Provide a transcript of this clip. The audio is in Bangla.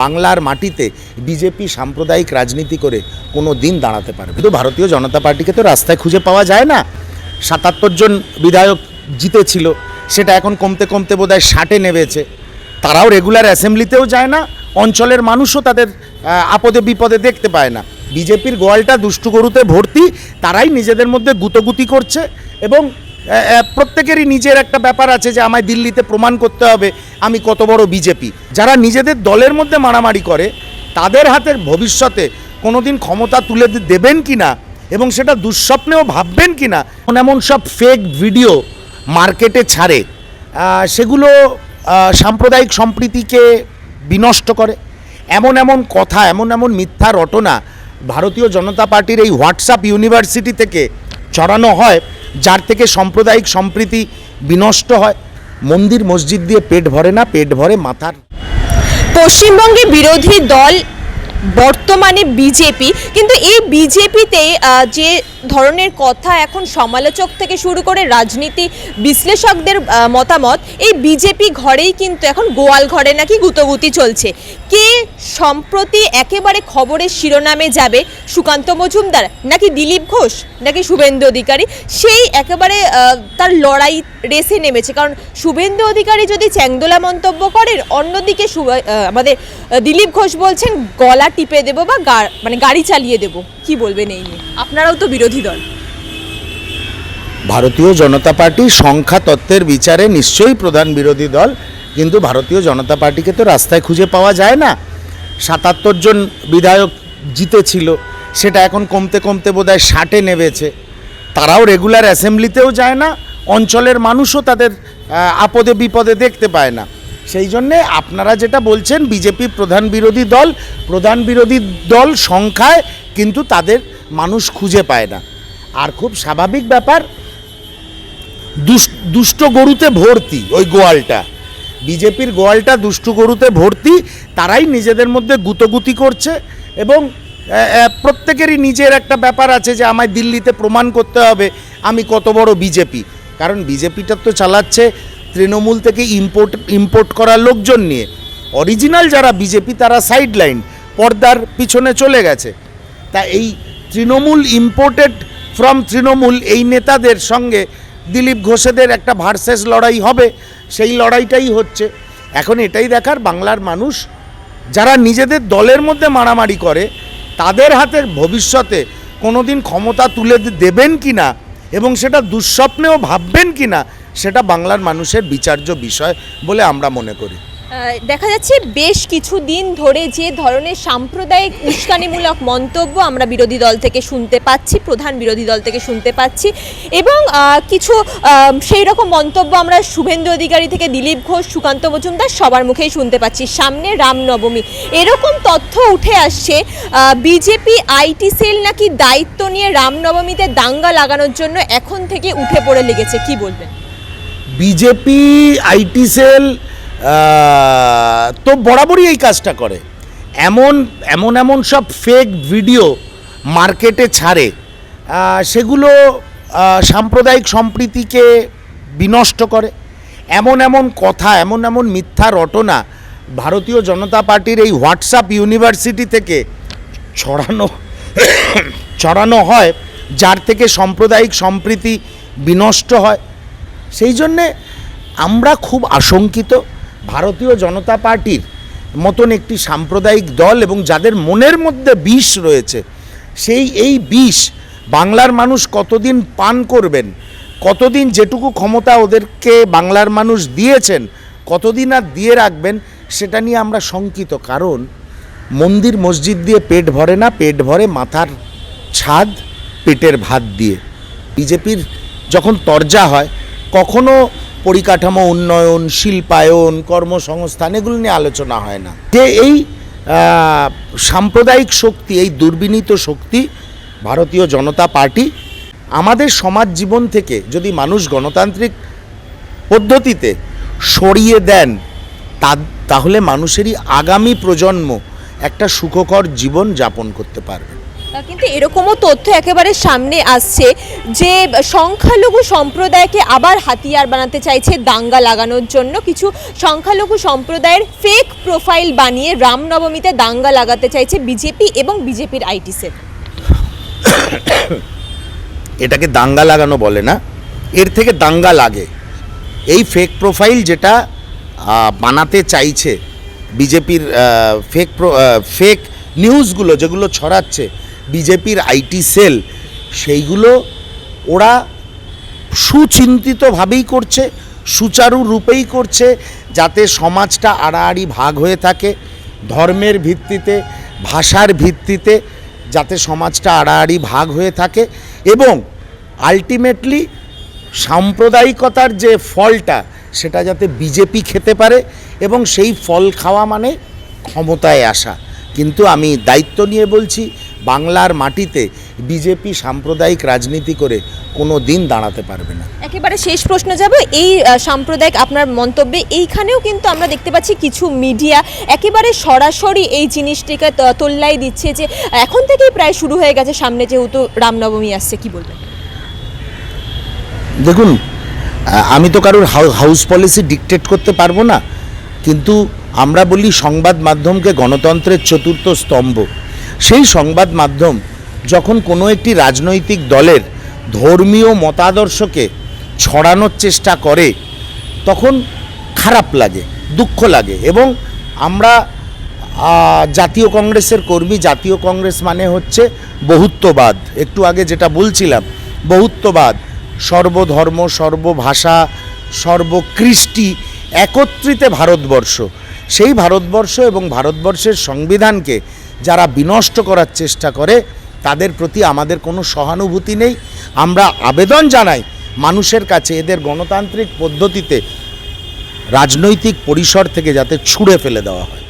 বাংলার মাটিতে বিজেপি সাম্প্রদায়িক রাজনীতি করে কোনো দিন দাঁড়াতে পারবে কিন্তু ভারতীয় জনতা পার্টিকে তো রাস্তায় খুঁজে পাওয়া যায় না। সাতাত্তর জন বিধায়ক জিতেছিল, সেটা এখন কমতে কমতে বোধহয় ষাটে নেমেছে। তারাও রেগুলার অ্যাসেম্বলিতেও যায় না, অঞ্চলের মানুষও তাদের আপদে বিপদে দেখতে পায় না। বিজেপির গোয়ালটা দুষ্টু গরুতে ভর্তি, তারাই নিজেদের মধ্যে গুতগুতি করছে এবং প্রত্যেকেরই নিজের একটা ব্যাপার আছে যে আমায় দিল্লিতে প্রমাণ করতে হবে, আমি কত বড় বিজেপি। যারা নিজেদের দলের মধ্যে মারামারি করে, তাদের হাতের ভবিষ্যতে কোনোদিন ক্ষমতা তুলে দেবেন কি না এবং সেটা দুঃস্বপ্নেও ভাববেন কি না এমন সব ফেক ভিডিও মার্কেটে ছাড়ে সেগুলো সাম্প্রদায়িক সম্প্রীতিকে বিনষ্ট করে। এমন এমন কথা, এমন এমন মিথ্যা রটনা ভারতীয় জনতা পার্টির এই হোয়াটসঅ্যাপ ইউনিভার্সিটি থেকে চড়ানো হয়। যার থেকে সাম্প্রদায়িক সম্প্রীতি বিনষ্ট হয়। মন্দির মসজিদ দিয়ে পেট ভরে না, পেট ভরে মাথার। পশ্চিমবঙ্গে বিরোধী দল, বর্তমানে বিজেপি, কিন্তু এই বিজেপিতে যে ধরনের কথা এখন সমালোচক থেকে শুরু করে রাজনীতি বিশ্লেষকদের মতামত, এই বিজেপি ঘরেই কিন্তু এখন গোয়াল ঘরে নাকি গুতগুতি চলছে। কে সম্প্রতি একেবারে খবরের শিরোনামে যাবে সুকান্ত মজুমদার, নাকি দিলীপ ঘোষ, নাকি শুভেন্দু অধিকারী? সেই একেবারে তার লড়াই রেসে নেমেছে। কারণ শুভেন্দু অধিকারী যদি চ্যাংদোলা মন্তব্য করেন, অন্যদিকে আমাদের দিলীপ ঘোষ বলছেন, গলা টিপে দেবো বা মানে গাড়ি চালিয়ে দেবো। কি বলবেন এই নিয়ে? আপনারাও তো বিরোধী দল। ভারতীয় জনতা পার্টি সংখ্যা তত্ত্বের বিচারে নিশ্চয়ই প্রধান বিরোধী দল কিন্তু ভারতীয় জনতা পার্টিকে তো রাস্তায় খুঁজে পাওয়া যায় না। সাতাত্তর জন বিধায়ক জিতেছিল, সেটা এখন কমতে কমতে বোধহয় ষাটে নেমেছে। তারাও রেগুলার অ্যাসেম্বলিতেও যায় না, অঞ্চলের মানুষও তাদের আপদে বিপদে দেখতে পায় না। সেই জন্যে আপনারা যেটা বলছেন, বিজেপি প্রধান বিরোধী দল, প্রধান বিরোধী দল সংখ্যায় কিন্তু তাদের মানুষ খুঁজে পায় না। আর খুব স্বাভাবিক ব্যাপার দুষ্ট গরুতে ভর্তি ওই গোয়ালটা। বিজেপির গোয়ালটা দুষ্টু গরুতে ভর্তি, তারাই নিজেদের মধ্যে গুতগুতি করছে এবং প্রত্যেকেরই নিজের একটা ব্যাপার আছে যে আমায় দিল্লিতে প্রমাণ করতে হবে, আমি কত বড় বিজেপি। কারণ বিজেপিটা তো চালাচ্ছে তৃণমূল থেকে ইম্পোর্ট ইম্পোর্ট করা লোকজন নিয়ে। অরিজিনাল যারা বিজেপি, তারা সাইড লাইন পর্দার পিছনে চলে গেছে। তা এই তৃণমূল ইম্পোর্টেড ফ্রম তৃণমূল, এই নেতাদের সঙ্গে দিলীপ ঘোষেদের একটা ভার্সেস লড়াই হবে। সেই লড়াইটাই হচ্ছে। এখন এটাই দেখার বাংলার মানুষ, যারা নিজেদের দলের মধ্যে মারামারি করে, তাদের হাতের ভবিষ্যতে কোনো দিন ক্ষমতা তুলে দেবেন কি না এবং সেটা দুঃস্বপ্নেও ভাববেন কি না সেটা বাংলার মানুষের বিচার্য বিষয় বলে আমরা মনে করি। দেখা যাচ্ছে বেশ কিছু দিন ধরে যে ধরনের সাম্প্রদায়িক উস্কানিমূলক মন্তব্য আমরা বিরোধী দল থেকে শুনতে পাচ্ছি, প্রধান বিরোধী দল থেকে শুনতে পাচ্ছি এবং কিছু সেই রকম মন্তব্য আমরা শুভেন্দু অধিকারী থেকে দিলীপ ঘোষ, সুকান্ত মজুমদার সবার মুখেই শুনতে পাচ্ছি। সামনে রামনবমী, এরকম তথ্য উঠে আসছে বিজেপি আইটি সেল নাকি দায়িত্ব নিয়ে রামনবমীতে দাঙ্গা লাগানোর জন্য এখন থেকে উঠে পড়ে লেগেছে, কি বলবেন? বিজেপি আইটি সেল তো বরাবরই এই কাজটা করে। এমন এমন এমন সব ফেক ভিডিও মার্কেটে ছাড়ে সেগুলো সাম্প্রদায়িক সম্প্রীতিকে বিনষ্ট করে। এমন এমন কথা, এমন এমন মিথ্যা রটনা ভারতীয় জনতা পার্টির এই হোয়াটসঅ্যাপ ইউনিভার্সিটি থেকে ছড়ানো ছড়ানো হয়, যার থেকে সাম্প্রদায়িক সম্প্রীতি বিনষ্ট হয়। সেই জন্যে আমরা খুব আশঙ্কিত। ভারতীয় জনতা পার্টির মতন একটি সাম্প্রদায়িক দল এবং যাদের মনের মধ্যে বিষ রয়েছে, সেই এই বিষ বাংলার মানুষ কতদিন পান করবেন? কতদিন যেটুকু ক্ষমতা ওদেরকে বাংলার মানুষ দিয়েছেন, কতদিন আর দিয়ে রাখবেন, সেটা নিয়ে আমরা শঙ্কিত। কারণ মন্দির মসজিদ দিয়ে পেট ভরে না, পেট ভরে মাথার ছাদ, পেটের ভাত দিয়ে। বিজেপির যখন তরজা হয়, কখনো পরিকাঠামো, উন্নয়ন, শিল্পায়ন, কর্মসংস্থান, এগুলো নিয়ে আলোচনা হয় না। যে এই সাম্প্রদায়িক শক্তি, এই দুর্বিনীত শক্তি ভারতীয় জনতা পার্টি আমাদের সমাজ জীবন থেকে যদি মানুষ গণতান্ত্রিক পদ্ধতিতে সরিয়ে দেন, তা, তাহলে মানুষেরই আগামী প্রজন্ম একটা সুখকর জীবন যাপন করতে পারবে। কিন্তু এরকমও তথ্য একেবারে সামনে আসছে যে সংখ্যালঘু সম্প্রদায়কে আবার হাতিয়ার বানাতে চাইছে দাঙ্গা লাগানোর জন্য। কিছু সংখ্যালঘু সম্প্রদায়ের ফেক প্রোফাইল বানিয়ে রামনবমীতে দাঙ্গা লাগাতে চাইছে বিজেপি এবং বিজেপির আইটি সেল। এটাকে দাঙ্গা লাগানো বলে না, এর থেকে দাঙ্গা লাগে। এই ফেক প্রোফাইল যেটা বানাতে চাইছে বিজেপির ফেক ফেক নিউজগুলো যেগুলো ছড়াচ্ছে বিজেপির আইটি সেল, সেইগুলো ওরা সুচিন্তিতভাবেই করছে, সুচারু রূপেই করছে, যাতে সমাজটা আড়াআড়ি ভাগ হয়ে থাকে, ধর্মের ভিত্তিতে, ভাষার ভিত্তিতে, যাতে সমাজটা আড়াআড়ি ভাগ হয়ে থাকে এবং আলটিমেটলি সাম্প্রদায়িকতার যে ফলটা, সেটা যাতে বিজেপি খেতে পারে এবং সেই ফল খাওয়া মানে ক্ষমতায় আসা। কিন্তু আমি দায়িত্ব নিয়ে বলছি বাংলার মাটিতে বিজেপি সাম্প্রদায়িক রাজনীতি করে কোনো দিন দাঁড়াতে পারবে না। একেবারে শেষ প্রশ্ন যাব এই সাম্প্রদায়িক আপনার মন্তব্যে এইখানেও কিন্তু আমরা দেখতে পাচ্ছি কিছু মিডিয়া একেবারে সরাসরি এই জিনিসটিকে তোল্লাই দিচ্ছে যে এখন থেকেই প্রায় শুরু হয়ে গেছে সামনে যেহেতু রামনবমী আসছে কি বলবেন? দেখুন আমি তো কারোর হাউ- হাউস পলিসি ডিকটেট করতে পারব না কিন্তু আমরা বলি সংবাদ মাধ্যমকে গণতন্ত্রের চতুর্থ স্তম্ভ। সেই সংবাদ মাধ্যম যখন কোনো একটি রাজনৈতিক দলের ধর্মীয় মতাদর্শকে ছড়ানোর চেষ্টা করে, তখন খারাপ লাগে, দুঃখ লাগে এবং আমরা জাতীয় কংগ্রেসের কর্মী, জাতীয় কংগ্রেস মানে হচ্ছে বহুত্ববাদ। একটু আগে যেটা বলছিলাম, বহুত্ববাদ, সর্বধর্ম, সর্বভাষা, সর্বকৃষ্টি, একত্রিতে ভারতবর্ষ। সেই ভারতবর্ষ এবং ভারতবর্ষের সংবিধানকে যারা বিনষ্ট করার চেষ্টা করে, তাদের প্রতি আমাদের কোনো সহানুভূতি নেই। আমরা আবেদন জানাই মানুষের কাছে এদের গণতান্ত্রিক পদ্ধতিতে রাজনৈতিক পরিসর থেকে যাতে ছুঁড়ে ফেলে দেওয়া হয়।